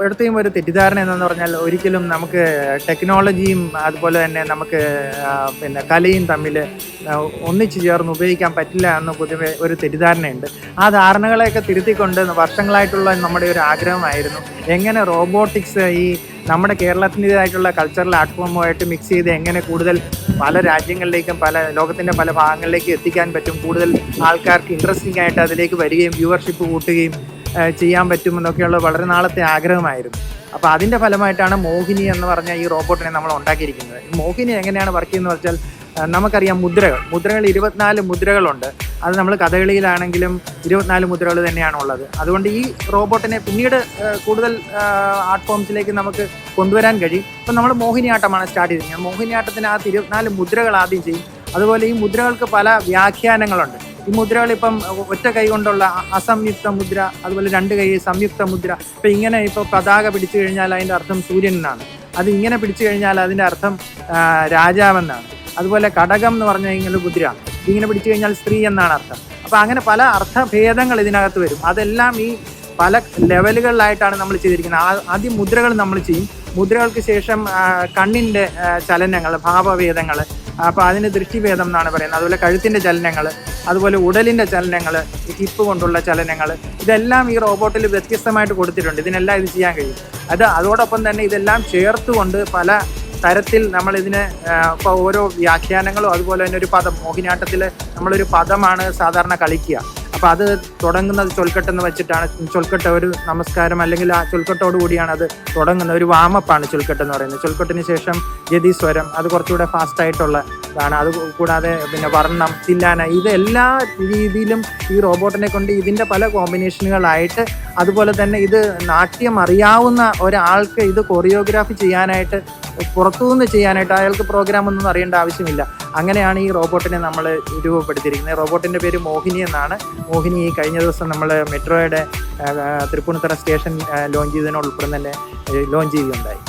പലപ്പോഴത്തെയും ഒരു തെറ്റിദ്ധാരണ എന്ന് പറഞ്ഞാൽ ഒരിക്കലും നമുക്ക് ടെക്നോളജിയും അതുപോലെ തന്നെ നമുക്ക് പിന്നെ കലയും തമ്മിൽ ഒന്നിച്ചു ചേർന്ന് ഉപയോഗിക്കാൻ പറ്റില്ല എന്ന് പൊതുവെ ഒരു തെറ്റിദ്ധാരണയുണ്ട്. ആ ധാരണകളെയൊക്കെ തിരുത്തിക്കൊണ്ട് വർഷങ്ങളായിട്ടുള്ള നമ്മുടെ ഒരു ആഗ്രഹമായിരുന്നു. എങ്ങനെ റോബോട്ടിക്സ് ഈ നമ്മുടെ കേരളത്തിന്റെതായിട്ടുള്ള കൾച്ചറൽ ആർട്ട്ഫോമുമായിട്ട് മിക്സ് ചെയ്ത് എങ്ങനെ കൂടുതൽ പല രാജ്യങ്ങളിലേക്കും പല ലോകത്തിന്റെ പല ഭാഗങ്ങളിലേക്കും എത്തിക്കാൻ പറ്റും? കൂടുതൽ ആൾക്കാർക്ക് ഇൻട്രസ്റ്റിംഗ് ആയിട്ട് അതിലേക്ക് വരികയും വ്യൂവർഷിപ്പ് കൂട്ടുകയും ചെയ്യാൻ പറ്റുമെന്നൊക്കെയുള്ള വളരെ നാളത്തെ ആഗ്രഹമായിരുന്നു. അപ്പോൾ അതിന്റെ ഫലമായിട്ടാണ് മോഹിനി എന്ന് പറഞ്ഞ ഈ റോബോട്ടിനെ നമ്മൾ ഉണ്ടാക്കിയിരിക്കുന്നത്. മോഹിനി എങ്ങനെയാണ് വർക്ക് ചെയ്യുന്നത് വെച്ചാൽ നമുക്കറിയാം മുദ്രകൾ. മുദ്രകൾ ഇരുപത്തിനാല് മുദ്രകളുണ്ട്. അത് നമ്മൾ കഥകളിയിലാണെങ്കിലും ഇരുപത്തിനാല് മുദ്രകൾ തന്നെയാണ് ഉള്ളത്. അതുകൊണ്ട് ഈ റോബോട്ടിനെ പിന്നീട് കൂടുതൽ ആർട്ട് ഫോംസിലേക്ക് നമുക്ക് കൊണ്ടുവരാൻ കഴിയും. ഇപ്പം നമ്മൾ മോഹിനിയാട്ടമാണ് സ്റ്റാർട്ട് ചെയ്തിരിക്കുന്നത്. മോഹിനിയാട്ടത്തിനകത്ത് ഇരുപത്തിനാല് മുദ്രകൾ ആദ്യം ചെയ്യും. അതുപോലെ ഈ മുദ്രകൾക്ക് പല വ്യാഖ്യാനങ്ങളുണ്ട്. ഈ മുദ്രകൾ ഇപ്പം ഒറ്റ കൈ കൊണ്ടുള്ള അസംയുക്ത മുദ്ര അതുപോലെ രണ്ട് കൈ സംയുക്ത മുദ്ര. ഇപ്പം ഇങ്ങനെ ഇപ്പോൾ പതാക പിടിച്ചു കഴിഞ്ഞാൽ അതിന്റെ അർത്ഥം സൂര്യനാണ് അത് ഇങ്ങനെ പിടിച്ചു കഴിഞ്ഞാൽ അതിന്റെ അർത്ഥം രാജാവെന്നാണ്. അതുപോലെ കടകം എന്ന് പറഞ്ഞു കഴിഞ്ഞാൽ മുദ്ര ഇതിങ്ങനെ പിടിച്ചു കഴിഞ്ഞാൽ സ്ത്രീ എന്നാണ് അർത്ഥം. അപ്പോൾ അങ്ങനെ പല അർത്ഥഭേദങ്ങൾ ഇതിനകത്ത് വരും. അതെല്ലാം ഈ പല ലെവലുകളിലായിട്ടാണ് നമ്മൾ ചെയ്തിരിക്കുന്നത്. ആദ്യം മുദ്രകൾ നമ്മൾ ചെയ്യും. മുദ്രകൾക്ക് ശേഷം കണ്ണിന്റെ ചലനങ്ങൾ ഭാവഭേദങ്ങൾ അപ്പോൾ അതിന് ദൃഷ്ടിഭേദം എന്നാണ് പറയുന്നത്. അതുപോലെ കഴുത്തിന്റെ ചലനങ്ങൾ അതുപോലെ ഉടലിന്റെ ചലനങ്ങൾ ഹിപ്പ് കൊണ്ടുള്ള ചലനങ്ങൾ ഇതെല്ലാം ഈ റോബോട്ടിൽ വ്യത്യസ്തമായിട്ട് കൊടുത്തിട്ടുണ്ട്. ഇതിനെല്ലാം ഇത് ചെയ്യാൻ കഴിയും. അത് അതോടൊപ്പം തന്നെ ഇതെല്ലാം ചേർത്തുകൊണ്ട് പല തരത്തിൽ നമ്മൾ ഇതിന് ഇപ്പോൾ ഓരോ വ്യാഖ്യാനങ്ങളും അതുപോലെ തന്നെ ഒരു പദം മോഹിനിയാട്ടത്തിൽ നമ്മളൊരു പദമാണ് സാധാരണ കളിക്കുക. അപ്പോൾ അത് തുടങ്ങുന്നത് ചൊൽക്കെട്ടെന്ന് വെച്ചിട്ടാണ്. ചൊൽക്കെട്ട ഒരു നമസ്കാരം അല്ലെങ്കിൽ ആ ചൊൽക്കെട്ടോട് കൂടിയാണ് അത് തുടങ്ങുന്നത്. ഒരു വാമപ്പാണ് ചൊൽക്കെട്ട് എന്ന് പറയുന്നത്. ചൊൽക്കെട്ടിന് ശേഷം ജതിസ്വരം അത് കുറച്ചുകൂടെ ഫാസ്റ്റ് ആയിട്ടുള്ള ഇതാണ്. അത് കൂടാതെ പിന്നെ വർണം തില്ലാന ഇത് എല്ലാ രീതിയിലും ഈ റോബോട്ടിനെ കൊണ്ട് ഇതിന്റെ പല കോമ്പിനേഷനുകളായിട്ട് അതുപോലെ തന്നെ ഇത് നാട്യം അറിയാവുന്ന ഒരാൾക്ക് ഇത് കൊറിയോഗ്രാഫി ചെയ്യാനായിട്ട് പുറത്തുനിന്ന് ചെയ്യാനായിട്ട് അയാൾക്ക് പ്രോഗ്രാം ഒന്നും അറിയേണ്ട ആവശ്യമില്ല. അങ്ങനെയാണ് ഈ റോബോട്ടിനെ നമ്മൾ രൂപപ്പെടുത്തിയിരിക്കുന്നത്. റോബോട്ടിന്റെ പേര് മോഹിനി എന്നാണ്. മോഹിനി കഴിഞ്ഞ ദിവസം നമ്മൾ മെട്രോയുടെ തൃപ്പൂണിത്തറ സ്റ്റേഷൻ ലോഞ്ച് ചെയ്തതിനോടൊപ്പം തന്നെ ലോഞ്ച് ചെയ്യുകയുണ്ടായി.